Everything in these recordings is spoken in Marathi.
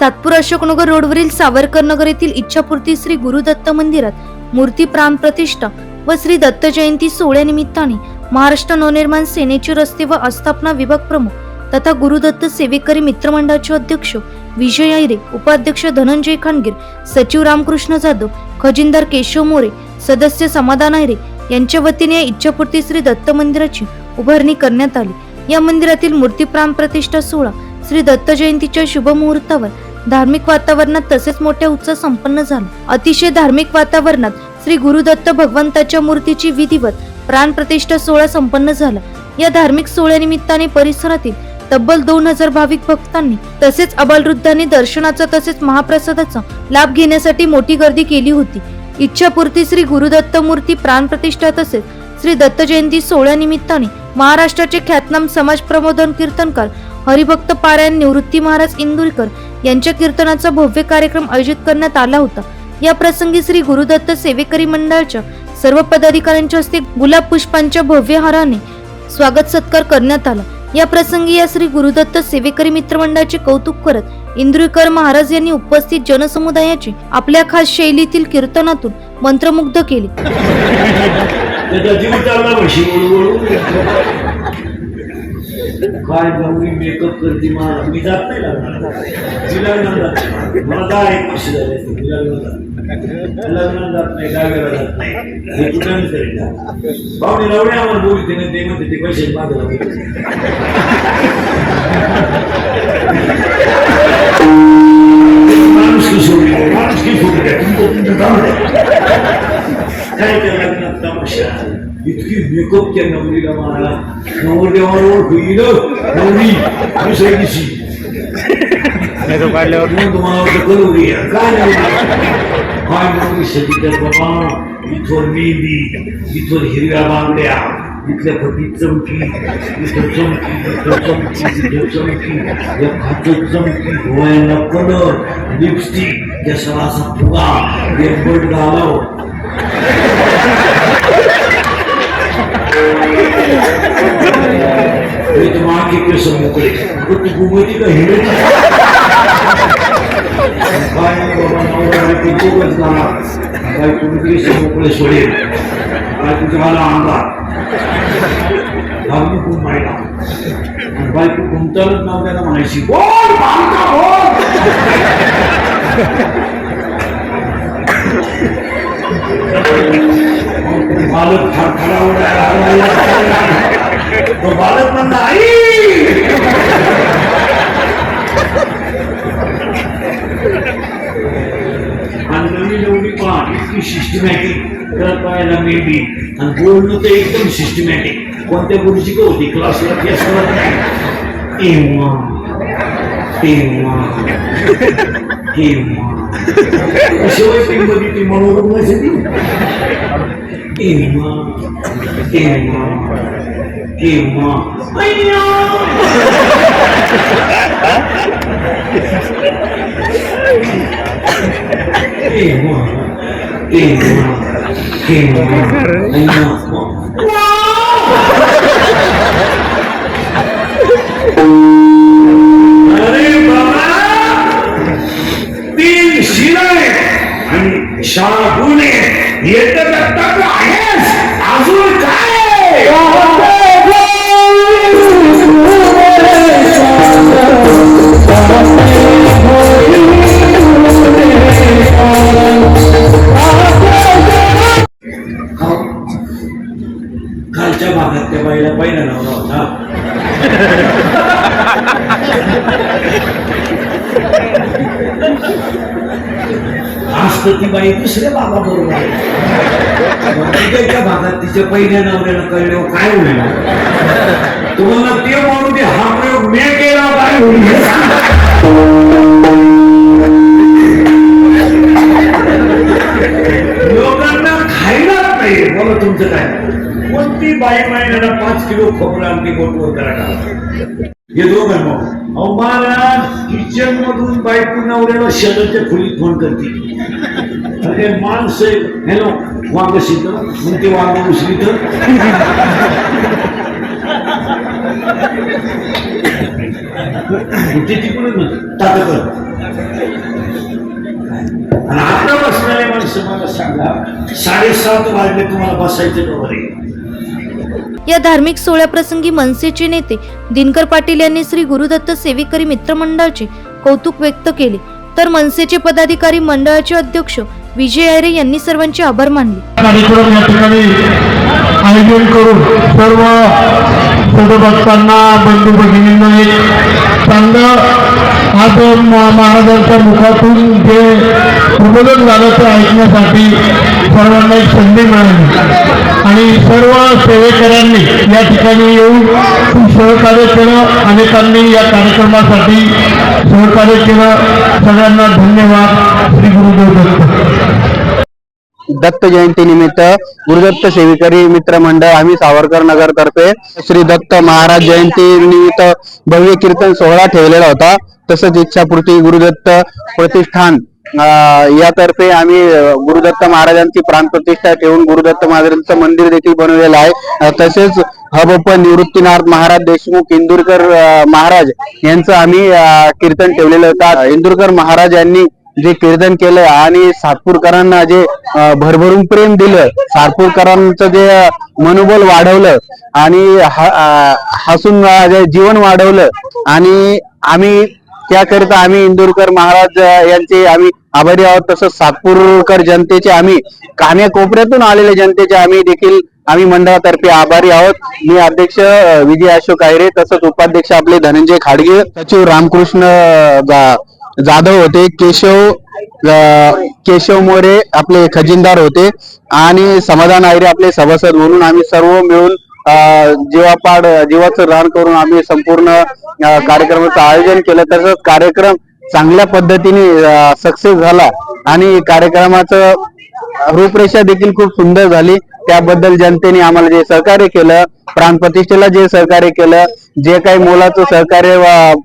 सातपूर अशोकनगर रोडवरील सावरकर नगर येथील इच्छापूर्ती श्री गुरुदत्त मंदिरात मूर्ती प्राण प्रतिष्ठा व श्री दत्त जयंती सोहळ्यानिमित्ताने महाराष्ट्र नवनिर्माण सेनेचे रस्ते व आस्थापना विभाग प्रमुख तथा गुरुदत्त सेवेकरी मित्रमंडळाचे अध्यक्ष विजय ऐरे उपाध्यक्ष धनंजय खानगीर सचिव रामकृष्ण जाधव खजिनदार केशव मोरे सदस्य समाधान आयरे यांच्या वतीने या इच्छापूर्ती श्री दत्त मंदिराची उभारणी करण्यात आली. या मंदिरातील मूर्ती प्राण प्रतिष्ठा सोहळा श्री दत्त जयंतीच्या शुभ मुहूर्तावर धार्मिक वातावरणात तसेच मोठ्या उत्सव संपन्न झाला. अतिशय धार्मिक वातावरणात श्री गुरुदत्त भगवंताच्या मूर्तीची विधिवत प्राण प्रतिष्ठा सोहळा संपन्न झाला. या धार्मिक सोहळ्यानिमित्ताने परिसरातील तब्बल दोन हजार भाविक भक्तांनी तसेच अबालवृद्धांनी दर्शनाचा तसेच महाप्रसादाचा लाभ घेण्यासाठी मोठी गर्दी केली होती. इच्छापूर्ती श्री गुरुदत्त मूर्ती प्राण प्रतिष्ठा तसेच श्री दत्त जयंती सोहळ्यानिमित्ताने महाराष्ट्राचे ख्यातनाम समाज प्रबोधन कीर्तनकार हरिभक्त पारायण निवृत्ती महाराज इंदुरकर यांच्या कीर्तनाचा भव्य कार्यक्रम आयोजित करण्यात आला होता. या प्रसंगी श्री गुरुदत्त सेवेकरी मंडळाच्या सर्व पदाधिकाऱ्यांच्या हस्ते गुलाब पुष्पांच्या भव्य हाराने स्वागत सत्कार करण्यात आला. या प्रसंगी या श्री गुरुदत्त सेवेकरी मित्रमंडळाचे कौतुक करत इंद्रिकर महाराज यांनी उपस्थित जनसमुदायाची आपल्या खास शैलीतील कीर्तनातून मंत्रमुग्ध केले. बाय मी मेकअप करते मला मी जात नाही लग्नाला मी लग्नाला जात मला दहा एक वर्ष झाले असतील, मी लग्नाला जात नाही. लग्नाला जात नाही गावाला जात नाही. हे कुठं नाही लावणे आम्हाला बोलते ना ते म्हणते ते पैसे मागला माणूस की सोडली माणूस की सोडली काय त्या लग्नात तमाशा? इतकी मेकअप त्या नवरीला मारला. नवरदेवाला होईल नवरी दुसऱ्या दिवशी. काढल्यावर मग तुम्हाला वाटतं करूया काय काय नवरी सगळी बाबा. इथवर मेहंदी इथवर हिरव्या बांगड्या इथल्या फटी चमकी इथं चमकी इथं चमकी इथं चमकी या खातं चमकी डोळ्यांना कलर लिपस्टिक केसाला असा फुगा एक बट घालाव. मी तर मागे केस मोकळे पण का बाबा नवरा जाणार तुम्ही केस मोकळे सोडेल. काय तुझ्या आणला अंगार धावणी खूप माहिला आणि बायको नाव म्हणायची. बोल बांका बोल. बालक थरथरा उडायला तो बालक म्हणला आई! आणि नवीन एवढी पण इतकी सिस्टमॅटिक करत पाहायला मेबी आणि बोलणं तर एकदम सिस्टमॅटिक कोणत्या गुरुची का होती? क्लासला क्लास असं नाही तेव्हा. तेव्हा. Ewan. Kasi wala pa yung magiging yung marunong na sa din. Ewan. Ewan. Ewan. Ay, no! Ewan. Ewan. Ewan. Ay, no. शाहूने शाळा आहेस. अजून काय? खालच्या भागात त्या बाईला पहिला नवरा होता आज दुसऱ्या बाबा बरोबर तिच्या भागात तिच्या पहिल्या नवऱ्याला कळल्यावर काय होईल तुम्हाला ते म्हणून ते हा प्रयोग मी केला काय होईल लोकांना खायला नाही. बघा तुमचं काय? कोणती बाई महिन्याला पाच किलो खोबरं आमची गोटवर करायला हे दोघं मग. महाराज किचन मधून बायको नवऱ्याला शेजारच्या खोलीत फोन करते. अरे माणसं हॅलो वांग शिक मग ते वांग उचली तर ते तिकडून ताकद आणि आता बसणारे माणसं मला सांगा साडेसात वाजले तुम्हाला बसायचं बरोबर आहे या धार्मिक सोहळ्याप्रसंगी मनसेचे नेते दिनकर पाटील यांनी श्री गुरुदत्त सेवेकरी मित्रमंडळाचे कौतुक व्यक्त केले. तर मनसेचे पदाधिकारी मंडळाचे अध्यक्ष विजय आयरे यांनी सर्वांचे आभार मानले. कार्यक्रम आयोजन करून सर्व भक्तांना बंधू भगिनींना एक चांगलं आज महाराजांच्या मुखातून जे प्रबोधन झालं ते ऐकण्यासाठी सर्वांना एक संधी मिळाली. आणि सर्व सेवेकऱ्यांनी या ठिकाणी येऊन सहकार्य केलं. अनेकांनी या कार्यक्रमासाठी सहकार्य केलं. सगळ्यांना धन्यवाद. श्री गुरुदेव दत्त. दत्त जयंतीनिमित्त गुरुदत्त सेविकरी मित्र मंडळ आम्ही सावरकर नगर तर्फे श्री दत्त महाराज जयंती निमित्त भव्य कीर्तन सोहळा ठेवलेला होता. तसंच इच्छापूर्ती गुरुदत्त प्रतिष्ठान यातर्फे आम्ही गुरुदत्त महाराजांची प्राणप्रतिष्ठा ठेवून गुरुदत्त महाराजांचं मंदिर देखील बनवलेलं आहे. तसेच हबप निवृत्तीनाथ महाराज देशमुख इंदुरकर महाराज यांचं आम्ही कीर्तन ठेवलेलं होतं. इंदुरकर महाराज यांनी जे कीर्तन केलं आणि सातपूरकरांना जे भरभरून प्रेम दिलं सातपूरकरांचं जे मनोबल वाढवलं आणि हसून जे जीवन वाढवलं आणि आम्ही त्याकरिता आम्ही इंदुरकर महाराज यांचे आम्ही आभारी आहोत. तसंच सातपूरकर जनतेचे आम्ही कान्याकोपऱ्यातून आलेल्या जनतेचे आम्ही देखील आम्ही मंडळातर्फे आभारी आहोत. मी अध्यक्ष विजय अशोक आयरे तसंच उपाध्यक्ष आपले धनंजय खाडगे सचिव रामकृष्ण जा- जाधव होते केशव केशव मोरे आपले खजिनदार होते आणि समाधान आयरे आपले सभासद म्हणून आम्ही सर्व मिळून जीवापाड जीवाचं रान करून आम्ही संपूर्ण कार्यक्रमाचं आयोजन केलं. तसंच कार्यक्रम चांगल्या पद्धतीने सक्सेस झाला आणि कार्यक्रमाचं रूपरेषा देखील खूप सुंदर झाली. त्याबद्दल जनतेने आम्हाला जे सहकार्य केलं प्राणप्रतिष्ठेला जे सहकार्य केलं जे काही मोलाचं सहकार्य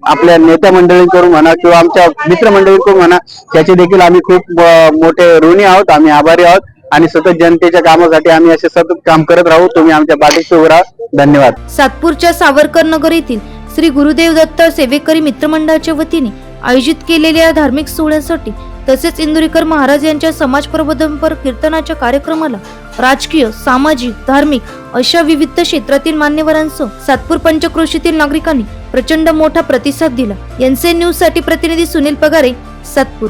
आपल्या नेत्या मंडळींकडून म्हणा किंवा आमच्या मित्रमंडळींकडून म्हणा त्याचे देखील आम्ही खूप मोठे ऋणी आहोत आम्ही आभारी आहोत आणि सतत जनतेच्या कामासाठी आम्ही असे सतत काम करत राहू. तुम्ही आमच्या पाठीशी उभं राहा. धन्यवाद. सातपूरच्या सावरकर नगर येथील श्री गुरुदेव दत्त सेवेकरी मित्रमंडळाच्या वतीने आयोजित केलेल्या धार्मिक सोहळ्यासाठी तसेच इंदुरीकर महाराज यांच्या समाज प्रबोधनपर कीर्तनाच्या कार्यक्रमाला राजकीय सामाजिक धार्मिक अशा विविध क्षेत्रातील मान्यवरांसह सातपूर पंचक्रोशीतील नागरिकांनी प्रचंड मोठा प्रतिसाद दिला. एनसीएन न्यूजसाठी प्रतिनिधी सुनील पगारे सातपूर.